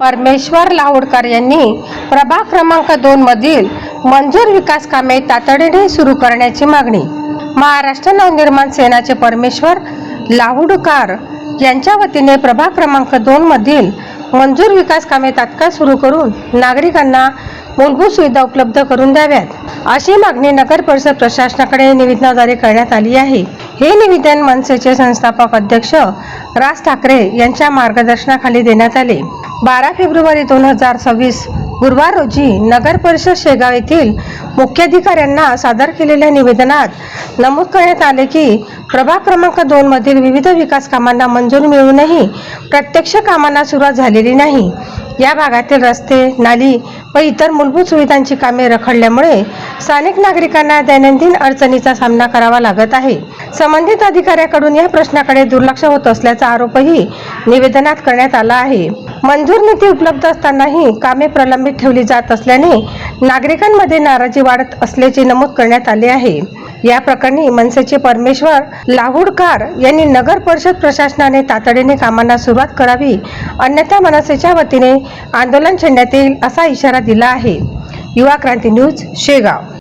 परमेश्वर लाहोडकर यांनी प्रभाग क्रमांक दोन मधील मंजूर विकास कामे तातडीने सुरू करण्याची मागणी. महाराष्ट्र नवनिर्माण सेनाचे परमेश्वर लाहुडकार यांच्या वतीने प्रभाग क्रमांक दोन मधील मंजूर विकास कामे तात्काळ सुरू करून नागरिकांना मूलभूत सुविधा उपलब्ध करून द्याव्यात. अशी मागणी नगर परिषद प्रशासनाकडे निवेदनाद्वारे करण्यात आली आहे. हे निवेदन मनसेचे संस्थापक अध्यक्ष राज ठाकरे यांच्या मार्गदर्शनाखाली देण्यात आले. बारा फेब्रुवारी दोन हजार सव्वीस गुरुवार रोजी नगर परिषद शेगाव येथील मुख्याधिकाऱ्यांना सादर केलेल्या निवेदनात नमूद करण्यात आले की प्रभाग क्रमांक दोन मधील विविध विकास कामांना मंजुरी मिळूनही प्रत्यक्ष कामांना सुरुवात झालेली नाही. या भागातील रस्ते नाली व इतर मूलभूत सुविधांची कामे रखडल्यामुळे स्थानिक नागरिकांना दैनंदिन अडचणीचा सामना करावा लागत आहे. संबंधित अधिकाऱ्याकडून या प्रश्नाकडे दुर्लक्ष होत असल्याचा आरोपही निवेदनात करण्यात आला आहे. मंजूर निधी उपलब्ध असतानाही कामे प्रलंबित ठेवली जात असल्याने नागरिकांमध्ये नाराजी वाढत असल्याचे नमूद करण्यात आले आहे. या प्रकरणी मनसेचे परमेश्वर लाहुडकार यांनी नगर परिषद प्रशासनाने तातडीने कामांना सुरुवात करावी अन्यथा मनसेच्या वतीने आंदोलन छेडण्यात येईल असा इशारा दिला आहे. युवा क्रांती न्यूज शेगाव.